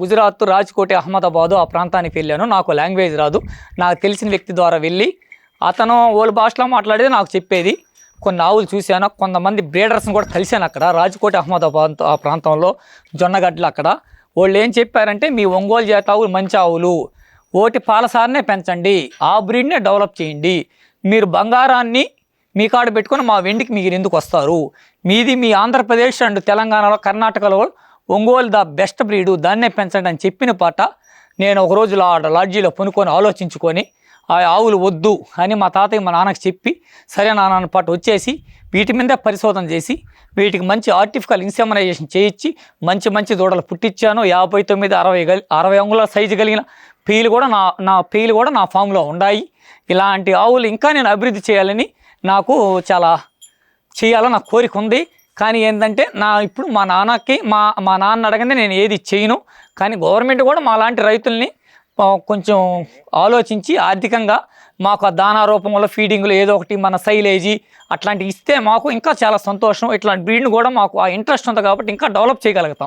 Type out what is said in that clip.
గుజరాత్ రాజ్కోట్ అహ్మదాబాదు ఆ ప్రాంతానికి వెళ్ళాను. నాకు లాంగ్వేజ్ రాదు. నాకు తెలిసిన వ్యక్తి ద్వారా వెళ్ళి అతను వాళ్ళ భాషలో మాట్లాడేది నాకు చెప్పేది. కొన్ని ఆవులు చూశాను. కొంతమంది బ్రీడర్స్ని కూడా కలిశాను అక్కడ. రాజ్కోట్ అహ్మదాబాద్ ఆ ప్రాంతంలో జొన్నగడ్డలు అక్కడ. వాళ్ళు ఏం చెప్పారంటే మీ ఒంగోలు జాతి ఆవులు మంచి ఆవులు. ఓటి పాలసారనే పెంచండి. ఆ బ్రీడ్నే డెవలప్ చేయండి. మీరు బంగారాన్ని మీ కాడ పెట్టుకొని మా వెండికి మీరు ఎందుకు వస్తారు? మీది మీ ఆంధ్రప్రదేశ్ అండ్ తెలంగాణలో కర్ణాటకలో ఒంగోలు ద బెస్ట్ బ్రీడు దాన్నే పెంచండి అని చెప్పిన పాట నేను ఒక రోజు లాడ్జీలో పనుకొని ఆలోచించుకొని ఆ ఆవులు వద్దు అని మా తాతయ్య మా నాన్నకి చెప్పి సరే నాన్న పాటు వచ్చేసి వీటి మీదే పరిశోధన చేసి వీటికి మంచి ఆర్టిఫికల్ ఇన్సెమనైజేషన్ చేయించి మంచి మంచి దూడలు పుట్టించాను యాభై తొమ్మిది అరవై అరవై అంగుళాల సైజు కలిగిన పీలు కూడా నా నా పీలు కూడా నా ఫామ్లో ఉన్నాయి ఇలాంటి ఆవులు ఇంకా నేను అభివృద్ధి చేయాలని నాకు చాలా చేయాలని నా కోరిక ఉంది. కానీ ఏంటంటే నా ఇప్పుడు మా నాన్నకి మా మా నాన్న అడగందే నేను ఏది చేయను. కానీ గవర్నమెంట్ కూడా మా లాంటి రైతుల్ని కొంచెం ఆలోచించి ఆర్థికంగా మాకు ఆ దానా రూపంలో ఫీడింగ్లు ఏదో ఒకటి మన సైలేజీ అట్లాంటివి ఇస్తే మాకు ఇంకా చాలా సంతోషం. ఇట్లాంటి బ్రీడ్ని కూడా మాకు ఆ ఇంట్రెస్ట్ ఉంది కాబట్టి ఇంకా డెవలప్ చేయగలుగుతాం.